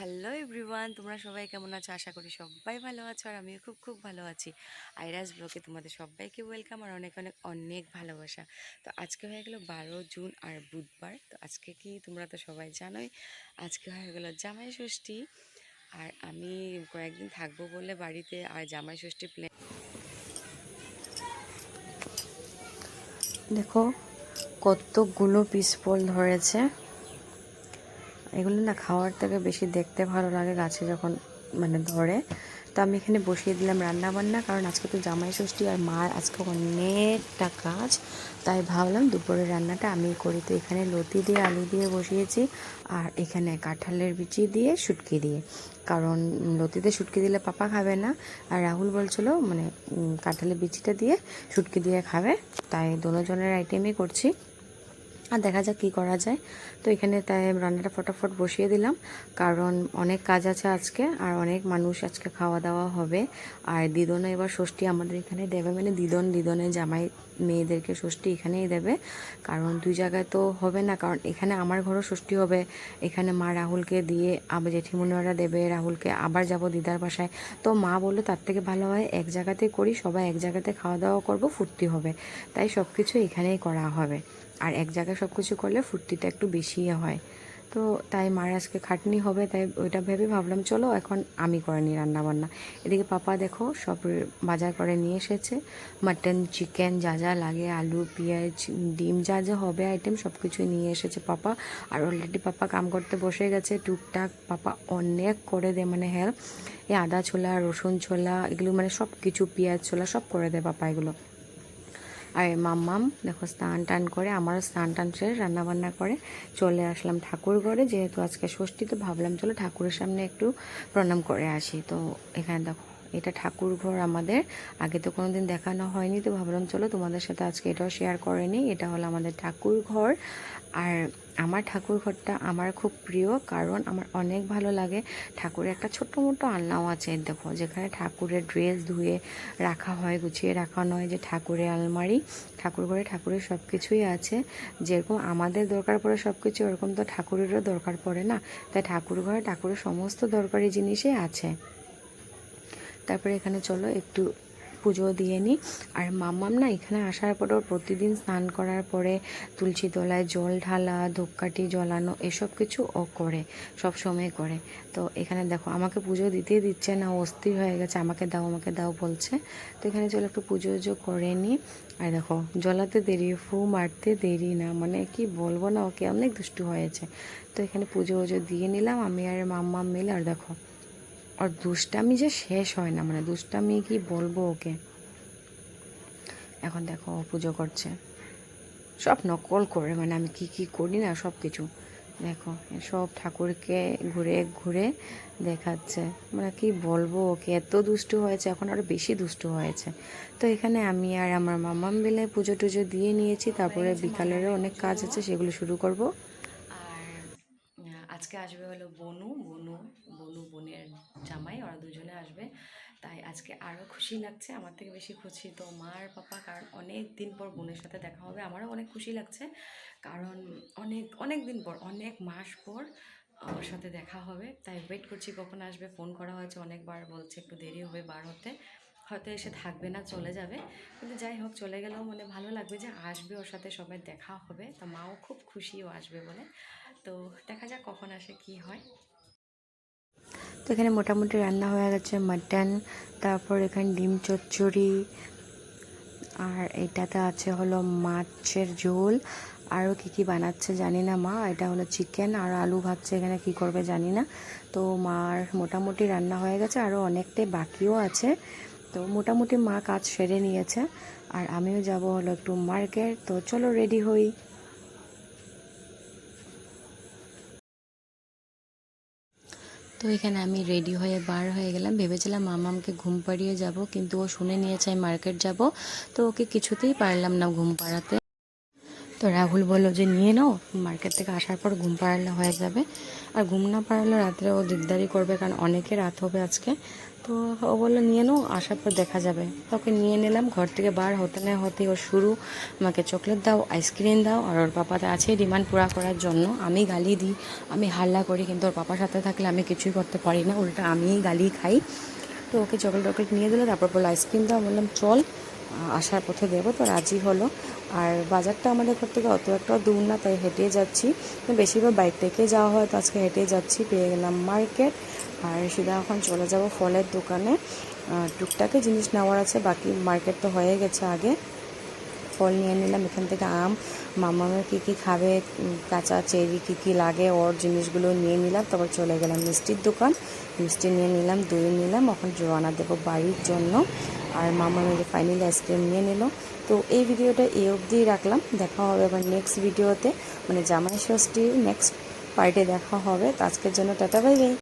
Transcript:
Hello everyone, তোমরা সবাই কেমন আছো? আশা করি সবাই ভালো আছো আর আমিও খুব খুব ভালো আছি। আইরাস ব্লকে তোমাদের সবাইকে ওয়েলকাম আর অনেক অনেক অনেক ভালোবাসা। তো আজকে হয়ে গেল বারো জুন আর বুধবার। তো আজকে কি তোমরা তো সবাই জানোই, আজকে হয়ে গেল জামাই ষষ্ঠী। আর আমি কয়েকদিন থাকব বলে বাড়িতে আর জামাই ষষ্ঠী প্ল্যান দেখো, কতগুলো পিস ফল ধরেছে। এগুলো না খাওয়ার থেকে বেশি দেখতে ভালো লাগে গাছে যখন মানে ধরে। তো আমি এখানে বসিয়ে দিলাম রান্না বান্না কারণ আজকে তো জামাই ষষ্ঠী আর মার আজকে অনেকটা কাজ। তাই ভাবলাম দুপুরের রান্নাটা আমি করি। তো এখানে লতি দিয়ে আলু দিয়ে বসিয়েছি, আর এখানে কাঁঠালের বিচি দিয়ে শুটকি দিয়ে। কারণ লতিতে শুটকি দিলে পাপা খাবে না, আর রাহুল বলছিল মানে কাঁঠালের বিচিটা দিয়ে শুটকি দিয়ে খাবে। তাই দুজনের আইটেমই করছি। আর দেখা যাক কী করা যায়। তো এখানে তাই রান্নাটা ফটাফট বসিয়ে দিলাম। কারণ অনেক কাজ আছে আজকে আর অনেক মানুষ আজকে খাওয়া দাওয়া হবে। আর দিদনে এবার ষষ্ঠী আমাদের এখানে দেবে। মানে দিদন দিদনে জামাই মেয়েদেরকে ষষ্ঠী এখানেই দেবে। কারণ দুই জায়গায় তো হবে না। কারণ এখানে আমার ঘরও ষষ্ঠী হবে। এখানে মা রাহুলকে দিয়ে আবার জেঠিমুনিরা দেবে। রাহুলকে আবার যাব দিদার বাসায়। তো মা বলল, তার থেকে ভালো হয় এক জায়গাতে করি। সবাই এক জায়গাতে খাওয়া দাওয়া করব, ফুর্তি হবে। তাই সব কিছু এখানেই করা হবে। আর এক জায়গায় সব কিছু করলে ফুর্তিটা একটু বেশি হয়। তো তাই মার আজকে খাটনি হবে, তাই ওইটা ভেবে ভাবলাম, চলো এখন আমি করে নিই রান্নাবান্না। এদিকে পাপা দেখো সব বাজার করে নিয়ে এসেছে। মাটন, চিকেন, যা যা লাগে, আলু, পেঁয়াজ, ডিম, যা যা হবে আইটেম সব কিছুই নিয়ে এসেছে পাপা। আর অলরেডি পাপা কাম করতে বসে গেছে, টুকটাক পাপা অনেক করে দেয় মানে হেল্প এই আদা ছোলা, রসুন ছোলা, এগুলো মানে সব কিছু পেঁয়াজ ছোলা সব করে দেয় পাপা এগুলো। আর মাম্মাম দেখো স্নান টান করে আমারও স্নান টান সেরে রান্নাবান্না করে চলে আসলাম ঠাকুর ঘরে। যেহেতু আজকে ষষ্ঠী, তো ভাবলাম চলো ঠাকুরের সামনে একটু প্রণাম করে আসি। তো এখানে দেখো এটা ঠাকুর ঘর আমাদের। আগে তো কোনোদিন দেখানো হয়নি, তো ভাবলাম চলো তোমাদের সাথে আজকে এটাও শেয়ার করে নিই। এটা হলো আমাদের ঠাকুর ঘর। আর আমার ঠাকুর ঘরটা আমার খুব প্রিয়, কারণ আমার অনেক ভালো লাগে। ঠাকুরের একটা ছোট্ট মোটো আলনাও আছে, দেখো, যেখানে ঠাকুরের ড্রেস ধুয়ে রাখা হয়, গুছিয়ে রাখা নয়, যে ঠাকুরের আলমারি। ঠাকুর ঘরে ঠাকুরের সব কিছুই আছে। যেরকম আমাদের দরকার পড়ে সব কিছু ওরকম তো ঠাকুরেরও দরকার পড়ে না? তাই ঠাকুর ঘরে ঠাকুরের সমস্ত দরকারি জিনিসই আছে। তারপরে এখানে চলো, একটু পুজো দিয়ে নিই আর মাম্মাম না এখানে আসার পরেও প্রতিদিন স্নান করার পরে তুলসী তলায় জল ঢালা, ধূপকাঠি জ্বলানো, এসব কিছু ও করে, সব সময় করে। তো এখানে দেখো, আমাকে পুজো দিতেই দিচ্ছে না অস্থির হয়ে গেছে, আমাকে দাও আমাকে দাও বলছে। তো এখানে চলো একটু পুজো উজো করে নিই আর দেখো, জ্বলাতে দেরি, ফু মারতে দেরি না মানে কি বলব না, ওকে অনেক দুষ্টু হয়েছে। তো এখানে পুজো উজো দিয়ে নিলাম, আমি আর মাম্মাম মিলে, আর দেখো আর দুষ্টামি যে শেষ হয় না মানে দুষ্টামি কি বলব ওকে? এখন দেখো ও পুজো করছে। সব নকল করে মানে আমি কি কি করি না সব কিছু দেখো সব ঠাকুরকে ঘুরে ঘুরে দেখাচ্ছে। মানে কি বলব ওকে এত দুষ্টু হয়েছে এখন আরও বেশি দুষ্টু হয়েছে। তো এখানে আমি আর আমার মামাম মিলে পুজো টুজো দিয়ে নিয়েছি তারপরে বিকালেরও অনেক কাজ আছে সেগুলো শুরু করব। আজকে আসবে হলো বনু বনু বনু বোনের জামাই, ওরা দুজনে আসবে। তাই আজকে আরও খুশি লাগছে, আমার থেকে বেশি খুশি তো মা আর পাপা, কারণ অনেক দিন পর বোনের সাথে দেখা হবে, আমারও অনেক খুশি লাগছে। কারণ অনেক অনেক দিন পর, অনেক মাস পর আমার সাথে দেখা হবে। তাই ওয়েট করছি কখন আসবে ফোন করা হয়েছে অনেকবার, বলছে একটু দেরি হবে বার হতে। হয়তো এসে থাকবে না, চলে যাবে। কিন্তু যাই হোক, চলে গেলেও মানে ভালো লাগবে যে আসবে ওর সাথে, সবাই দেখা হবে। তো মাও খুব খুশিও আসবে বলে। তো দেখা যাক কখন আসে, কি হয়। তো এখানে মোটামুটি রান্না হয়ে গেছে মাটন, তারপর এখানে ডিম চচ্চড়ি, আর এটাতে আছে হলো মাছের ঝোল। আরও কী কী বানাচ্ছে জানি না মা, এটা হলো চিকেন আর আলু ভাজছে এখানে, কি করবে জানি না। তো মার মোটামুটি রান্না হয়ে গেছে, আরও অনেকটাই বাকিও আছে। তো মোটামুটি মা কাজ সেরে নিয়েছে। আর আমিও যাব হলো একটু মার্কেট তো চলো রেডি হই। তো এখানে আমি রেডি হয়ে বার হয়ে গেলাম। ভেবেছিলাম মামামকে ঘুম পাড়িয়ে যাব, কিন্তু ও শুনে নিয়েছে আমি মার্কেট যাব। তো ওকে কিছুতেই পারলাম না ঘুম পাড়াতে। তো রাহুল বলল যে, নিয়ে নাও। মার্কেট থেকে আসার পর ঘুম পাড়ালে হয়ে যাবে। আর ঘুম না পাড়ালে রাত্রে ও দিকদারি করবে, কারণ অনেকে রাত হবে আজকে। তো ও বলল, নিয়ে নাও। আসার পর দেখা যাবে। তো ওকে নিয়ে নিলাম, ঘর থেকে বার হতে না হতে ওর শুরু। আমাকে চকলেট দাও, আইসক্রিম দাও। আর ওর পাপাতে আছে ডিমান্ড পুরা করার জন্য। আমি গালি দিই, আমি হাল্লা করি, কিন্তু ওর পাপার সাথে থাকলে আমি কিছুই করতে পারি না। উল্টা আমিই গালি খাই। তো ওকে চকলেট টকলেট নিয়ে দিলো, তারপর বলল, আইসক্রিম দাও। বললাম, চল। আসার পথে দেবো, তো রাজি হলো। আর বাজারটা আমাদের ঘর থেকে অত একটা দূর না, তাই হেঁটে যাচ্ছি। বেশিরভাগ বাইক থেকে যাওয়া হয়, তো আজকে হেঁটে যাচ্ছি, পেয়ে গেলাম মার্কেট। আর সিধা এখন চলে যাব ফলের দোকানে। টুকটাকে জিনিস নেওয়ার আছে, বাকি মার্কেট তো হয়ে গেছে আগে। ফল নিয়ে নিলাম, এখান থেকে আম। মামামের কী কী খাবে কাঁচা চেরি কী কী লাগে, ওর জিনিসগুলো নিয়ে নিলাম, তারপর চলে গেলাম মিষ্টির দোকান। মিষ্টি নিয়ে নিলাম, দই নিলাম, এখন রওনা দেবো বাড়ির জন্য। আর মামা মেরে ফাইনালি আইসক্রিম নিয়ে নিল। তো এই ভিডিওটা এই অবধিই রাখলাম। দেখা হবে আবার নেক্সট ভিডিওতে মানে জামাই ষষ্ঠীর নেক্সট পার্টে দেখা হবে। তো আজকের জন্য টাটা বাই বাই